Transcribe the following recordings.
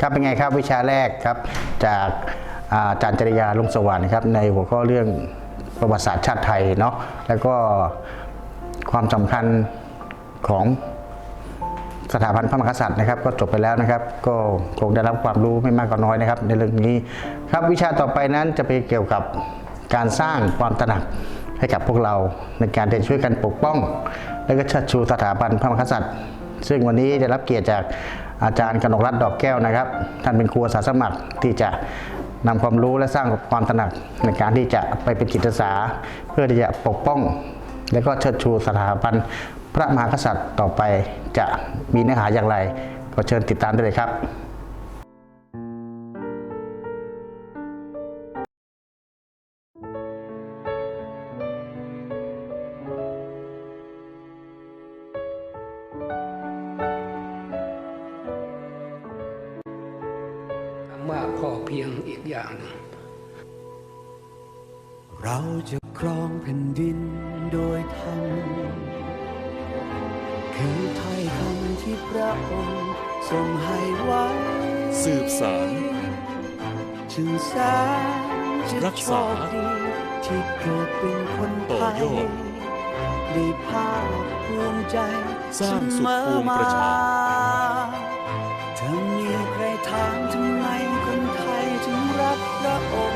ครับเป็นไงครับวิชาแรกครับจากอาจารย์จริยาลุงสว่างนะครับในหัวข้อเรื่องประวัติศาสตร์ชาติไทยเนาะแล้วก็ความสำคัญของสถาบันพระมหากษัตริย์นะครับ ก็จบไปแล้วนะครับ ก็คงได้รับความรู้ไม่มากก็น้อยนะครับ ในเรื่องนี้ครับวิชาต่อไปนั้นจะไปเกี่ยวกับการสร้างความตระหนักให้กับพวกเราในการที่ช่วยกันปกป้อง และก็เชิดชูสถาบันพระมหากษัตริย์ ซึ่งวันนี้ได้รับเกียรติจาก อาจารย์กนกรัตน์ดอกแก้วนะครับ ท่านเป็นครูอาสาสมัครที่จะนำความรู้และสร้างความตระหนักในการที่จะไปเป็นจิตอาสา เพื่อที่จะปกป้อง และก็เชิดชูสถาบันพระมหากษัตริย์ต่อไปจะมีเนื้อหาอย่างไร ก็เชิญติดตามได้เลยครับ ดินโดยธรรมคือถ้อยคำที่พระองค์ทรงให้ไว้สืบสารจึงแสนจะรักโชษาคดีที่เกิดเป็นคนต่ไทอยยอดได้ภาคภูมิใจสร้างสุขเสมอภูมิประชาถ้ามีใครถามทำไมคนไทยถึงรักพระองค์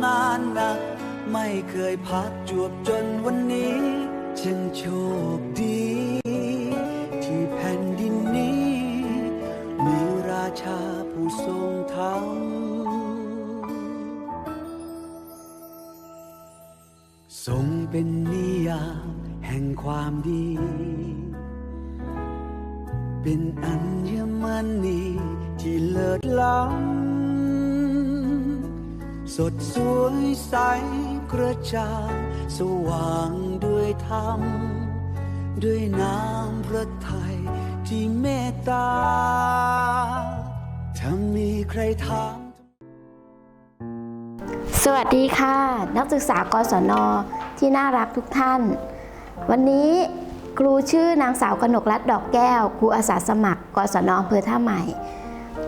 เพราะงานหนัก ไม่เคยพักจวบจนวันนี้จึงโชคดี ดสวยใสกระจ่างสว่างด้วยธรรม ด้วยน้ำพระทัยที่เมตตาถ้ามีใครถามสวัสดีค่ะ นักศึกษากศนที่น่ารักทุกท่าน วันนี้ครูชื่อนางสาวกนกรัตน์ดอกแก้ว ครูอาสาสมัครกศนอำเภอท่าใหม่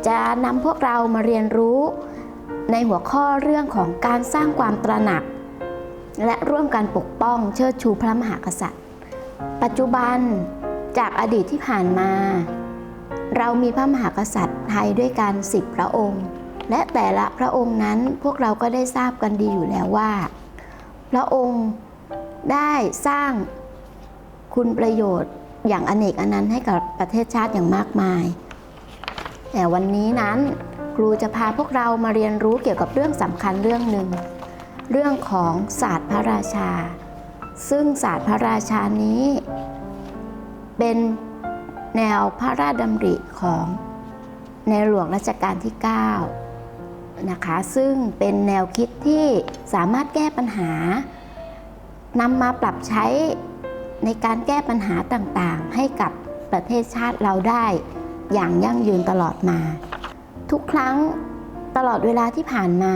จะนำพวกเรามาเรียนรู้ ในหัวข้อเรื่องของการสร้างความตระหนัก และร่วมกันปกป้องเชิดชูพระมหากษัตริย์ ปัจจุบันจากอดีตที่ผ่านมา เรามีพระมหากษัตริย์ไทยด้วยกันสิบพระองค์ และแต่ละพระองค์นั้นพวกเราก็ได้ทราบกันดีอยู่แล้วว่า พระองค์ได้สร้างคุณประโยชน์อย่างอเนกอนันต์ให้กับประเทศชาติอย่างมากมาย แต่วันนี้นั้น ครูจะพาพวกเรามาเรียนรู้เกี่ยวกับเรื่องสำคัญเรื่องหนึ่ง เรื่องของศาสตร์พระราชา ซึ่งศาสตร์พระราชานี้ เป็นแนวพระราชดำริของในหลวงรัชกาลที่ 9 นะคะ ซึ่งเป็นแนวคิดที่สามารถแก้ปัญหานำมาปรับใช้ในการแก้ปัญหาต่างๆ ให้กับประเทศชาติเราได้อย่างยั่งยืนตลอดมา ทุกครั้งตลอดเวลาที่ผ่านมา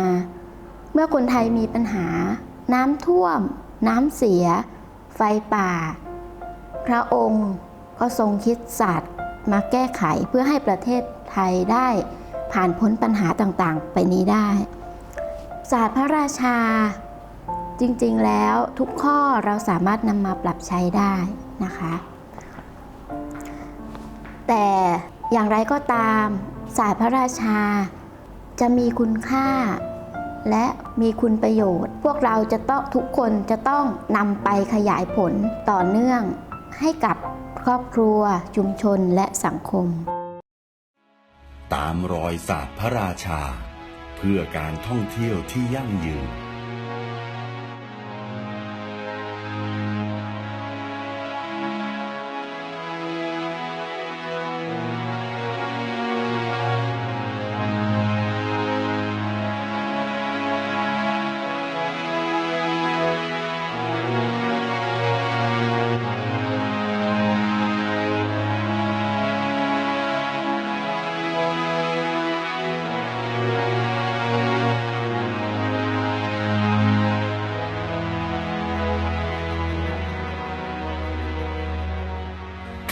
เมื่อคนไทยมีปัญหา น้ำท่วม น้ำเสีย ไฟป่า พระองค์ก็ทรงคิดศาสตร์มาแก้ไขเพื่อให้ประเทศไทยได้ผ่านพ้นปัญหาต่างๆ ไปนี้ได้ ศาสตร์พระราชา จริงๆแล้วทุกข้อเราสามารถนำมาปรับใช้ได้นะคะ แต่อย่างไรก็ตาม ศาสตร์พระราชา จะมีคุณค่า และมีคุณประโยชน์ พวกเราจะต้องทุกคนจะต้องนำไปขยายผลต่อเนื่อง ให้กับครอบครัว ชุมชนและสังคม ตามรอยศาสตร์พระราชา เพื่อการท่องเที่ยวที่ยั่งยืน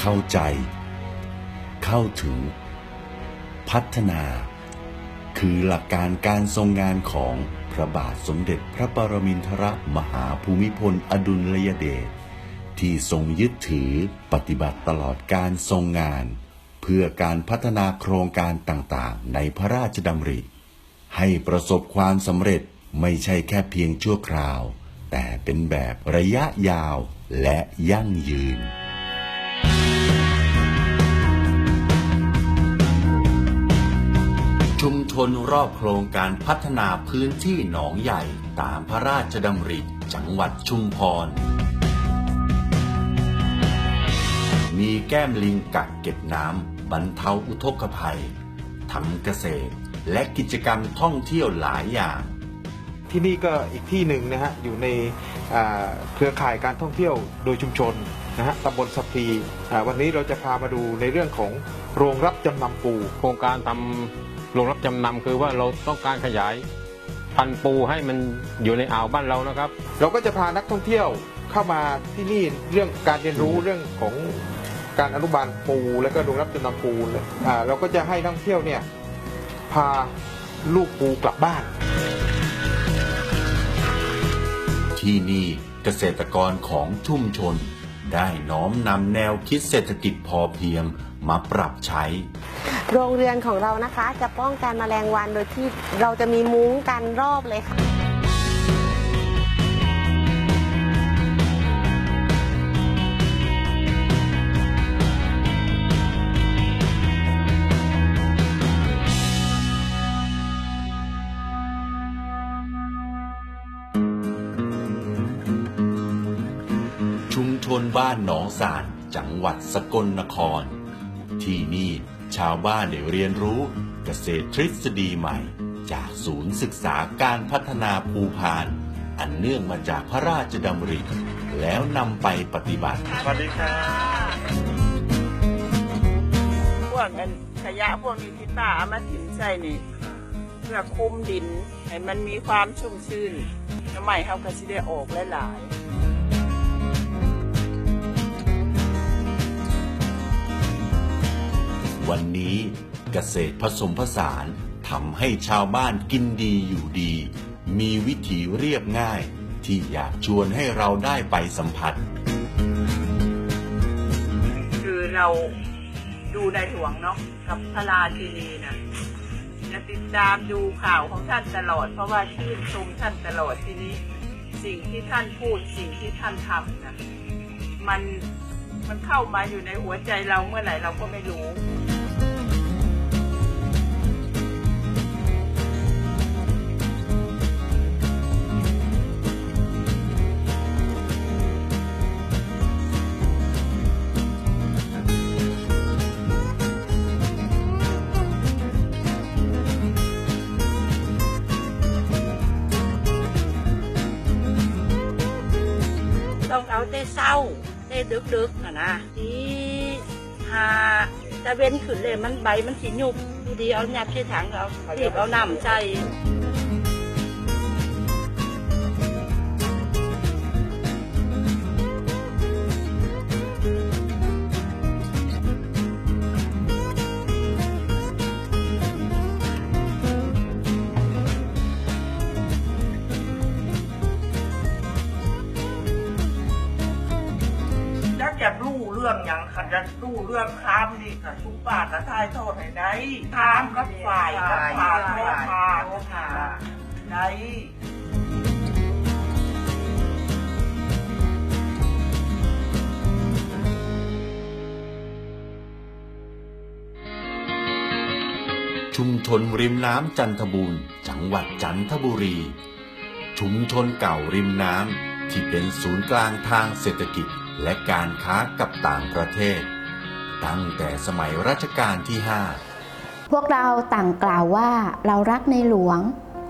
เข้าใจ เข้าถึง พัฒนา คือหลักการการทรงงานของพระบาทสมเด็จพระปรมินทรมหาภูมิพลอดุลยเดชที่ทรงยึดถือปฏิบัติตลอดการทรงงาน เพื่อการพัฒนาโครงการต่างๆ ในพระราชดำริ ให้ประสบความสำเร็จไม่ใช่แค่เพียงชั่วคราว แต่เป็นแบบระยะยาวและยั่งยืน ชุมชนรอบโครงการพัฒนาพื้นที่หนองใหญ่ตามพระราชดำริจังหวัดชุมพร มีแก้มลิงกักเก็บน้ำบรรเทาอุทกภัยทำเกษตร และกิจกรรมท่องเที่ยวหลายอย่าง ที่นี่ก็อีกที่หนึ่งนะฮะ อยู่ในอ่าเครือข่ายการท่องเที่ยวโดยชุมชนนะฮะตำบลสะพรีอ่าวันนี้เราจะพามาดูในเรื่องของโรงรับจำนำปู โครงการทำ โรงรับจำนำคือว่าเราต้องการขยายพันธุ์ปูให้มันอยู่ในอ่าวบ้านเรานะครับ เราก็จะพานักท่องเที่ยวเข้ามาที่นี่เรื่องการเรียนรู้เรื่องของการอนุบาลปูแล้วก็โรงรับจำนำปูเลยอ่าเราก็จะให้นักท่องเที่ยวเนี่ยพาลูกปูกลับบ้าน ที่นี่เกษตรกรของชุมชน ได้น้อมนำแนวคิดเศรษฐกิจพอเพียง มาปรับใช้ โรงเรือนของเรานะคะจะป้องกันแมลงวันโดยที่เราจะมีมุ้งกันรอบเลยค่ะ ชุมชนบ้านหนองสานจังหวัดสกลนคร ที่นี่ชาวบ้านได้เรียนรู้เกษตรทฤษฎีใหม่ จากศูนย์ศึกษาการพัฒนาภูพาน อันเนื่องมาจากพระราชดำริ แล้วนำไปปฏิบัติ สวัสดีค่ะพวกกันขยะพวกนี้ที่ป้าเอามาถิ่มใส่นี่ เพื่อคุมดินให้มันมีความชุ่มชื้นทำไมเขาก็สิได้ออกหลายๆ วันนี้เกษตรผสมผสานทำให้ชาวบ้านกินดีอยู่ดี มีวิถีเรียบง่าย ที่อยากชวนให้เราได้ไปสัมผัส คือเราดูในหลวงเนาะกับพระราชินีนะจะติดตามดูข่าวของท่านตลอด เพราะว่าชื่นชมท่านตลอดทีนี้ สิ่งที่ท่านพูดสิ่งที่ท่านทำนะมันมันเข้ามาอยู่ในหัวใจเราเมื่อไหร่เราก็ไม่รู้ ดึกๆนะนะที่หาตะเว้นขึ้นเลยมันใบมันสีหยุบดีเอาหยาบที่ถังเอารีบเอาน้ำใจู้เรื่องค้ามนี่ค่ะทุกป่าก็ทายโทษให้ได้ค้ามกับฝ่ายกับผ่านโทษผ่านค่ะได้ชุมชนริมน้ำจันทบูรณ์จังหวัดจันทบุรี ชุมชนเก่าริมน้ำที่เป็นศูนย์กลางทางเศรษฐกิจและการค้ากับต่างประเทศ ตั้งแต่สมัยรัชกาลที่ 5 พวกเราต่างกล่าวว่าเรารักในหลวง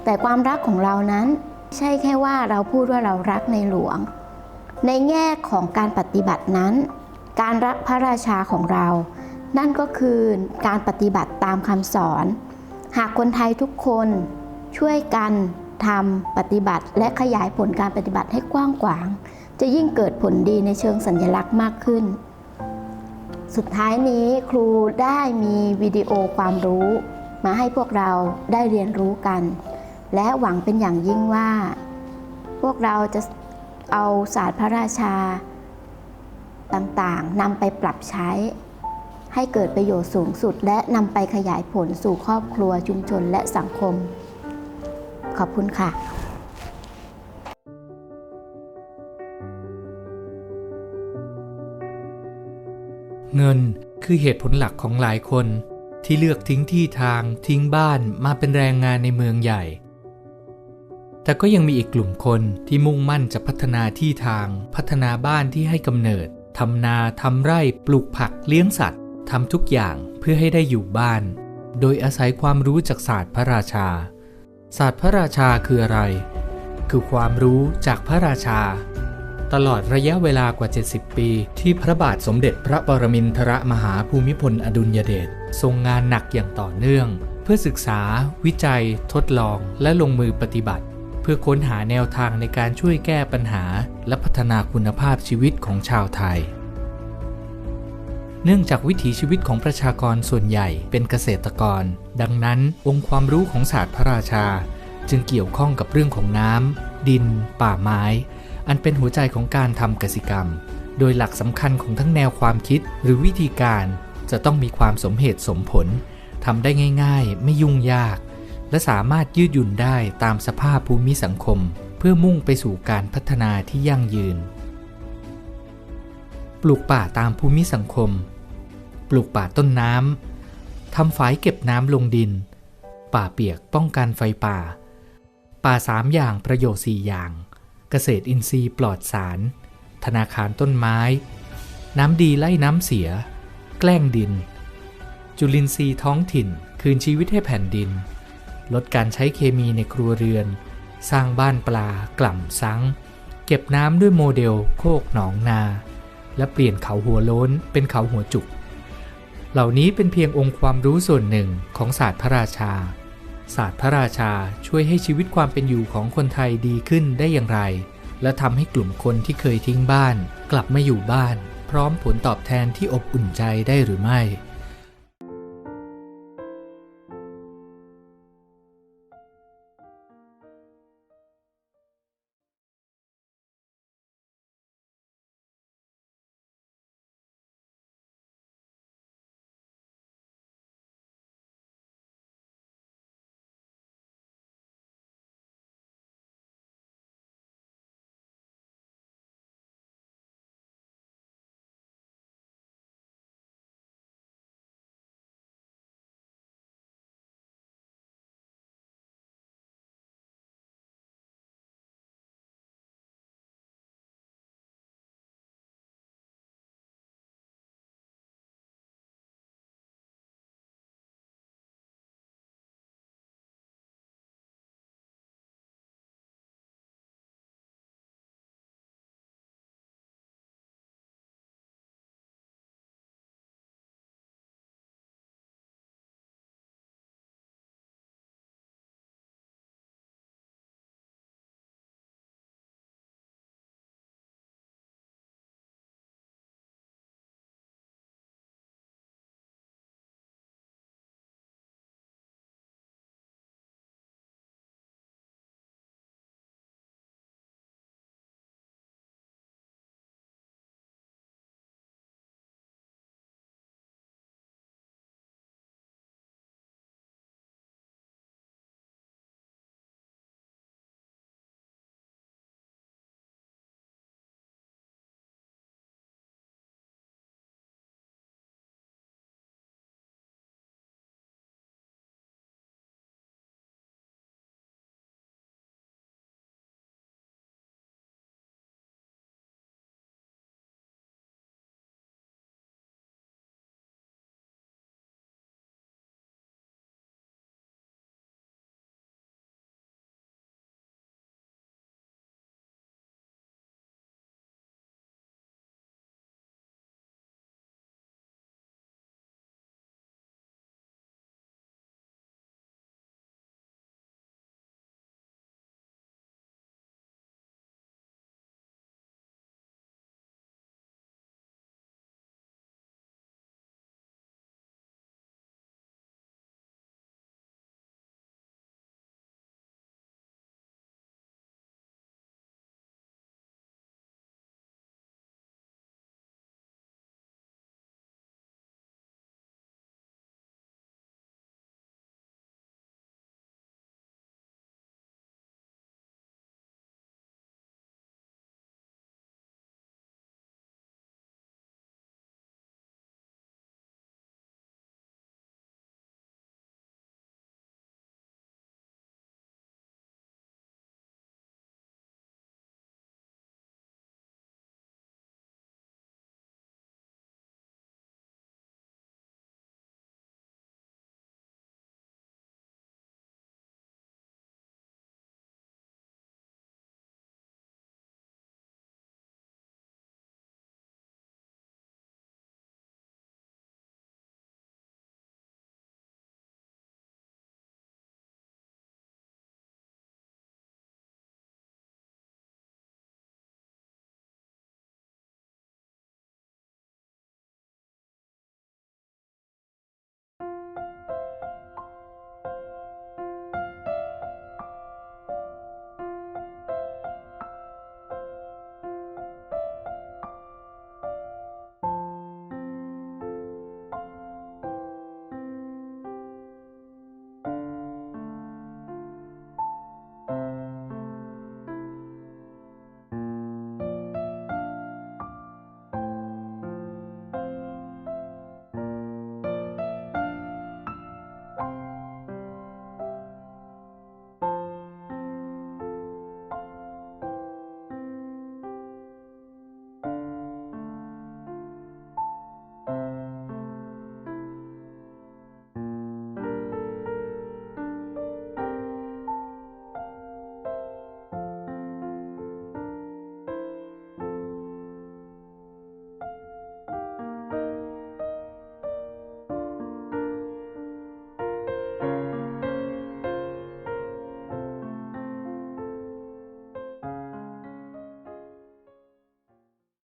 แต่ความรักของเรานั้น ใช่แค่ว่าเราพูดว่าเรารักในหลวง ในแง่ของการปฏิบัตินั้น การรักพระราชาของเรา นั่นก็คือการปฏิบัติตามคำสอน หากคนไทยทุกคนช่วยกันทำปฏิบัติและขยายผลการปฏิบัติให้กว้างขวาง จะยิ่งเกิดผลดีในเชิงสัญลักษณ์มากขึ้น สุดท้ายนี้ครูได้มีวิดีโอความรู้ มาให้พวกเราได้เรียนรู้กัน และหวังเป็นอย่างยิ่งว่า พวกเราจะเอาศาสตร์พระราชา ต่างๆนำไปปรับใช้ ให้เกิดประโยชน์สูงสุด และนำไปขยายผลสู่ครอบครัวชุมชนและสังคม ขอบคุณค่ะ เงินคือเหตุผลหลักของหลายคน ที่เลือกทิ้งที่ทางทิ้งบ้านมาเป็นแรงงานในเมืองใหญ่ แต่ก็ยังมีอีกกลุ่มคนที่มุ่งมั่นจะพัฒนาที่ทาง พัฒนาบ้านที่ให้กำเนิดทำนาทำไร่ปลูกผักเลี้ยงสัตว์ทำทุกอย่างเพื่อให้ได้อยู่บ้าน โดยอาศัยความรู้จากศาสตร์พระราชา ศาสตร์พระราชาคืออะไร คือความรู้จากพระราชา ตลอดระยะเวลากว่า 70 ปี ที่พระบาทสมเด็จพระปรมินทรมหาภูมิพลอดุลยเดชทรงงานหนักอย่างต่อเนื่อง เพื่อศึกษา วิจัย ทดลอง และลงมือปฏิบัติ เพื่อค้นหาแนวทางในการช่วยแก้ปัญหา และพัฒนาคุณภาพชีวิตของชาวไทย เนื่องจากวิถีชีวิตของประชากรส่วนใหญ่เป็นเกษตรกร ดังนั้นองค์ความรู้ของศาสตร์พระราชา จึงเกี่ยวข้องกับเรื่องของน้ำดิน ป่าไม้ อันเป็นหัวใจของการทำกสิกรรม โดยหลักสำคัญของทั้งแนวความคิดหรือวิธีการจะต้องมีความสมเหตุสมผลทำได้ง่ายๆ ไม่ยุ่งยาก และสามารถยืดหยุ่นได้ตามสภาพภูมิสังคม เพื่อมุ่งไปสู่การพัฒนาที่ยั่งยืน ปลูกป่าตามภูมิสังคม ปลูกป่าต้นน้ำทำฝายเก็บน้ำลงดิน ป่าเปียกป้องกันไฟป่า ป่าสามอย่างประโยชน์สี่อย่าง เกษตรอินทรีย์ปลอดสาร ธนาคารต้นไม้ น้ำดีไล่น้ำเสีย แกล้งดิน จุลินทรีย์ท้องถิ่นคืนชีวิตให้แผ่นดิน ลดการใช้เคมีในครัวเรือน สร้างบ้านปลากล่ำซังเก็บน้ำด้วยโมเดลโคกหนองนา และเปลี่ยนเขาหัวโล้นเป็นเขาหัวจุก เหล่านี้เป็นเพียงองค์ความรู้ส่วนหนึ่งของศาสตร์พระราชา ศาสตร์พระราชาช่วยให้ชีวิตความเป็นอยู่ของคนไทยดีขึ้นได้อย่างไร และทำให้กลุ่มคนที่เคยทิ้งบ้าน กลับมาอยู่บ้าน พร้อมผลตอบแทนที่อบอุ่นใจได้หรือไม่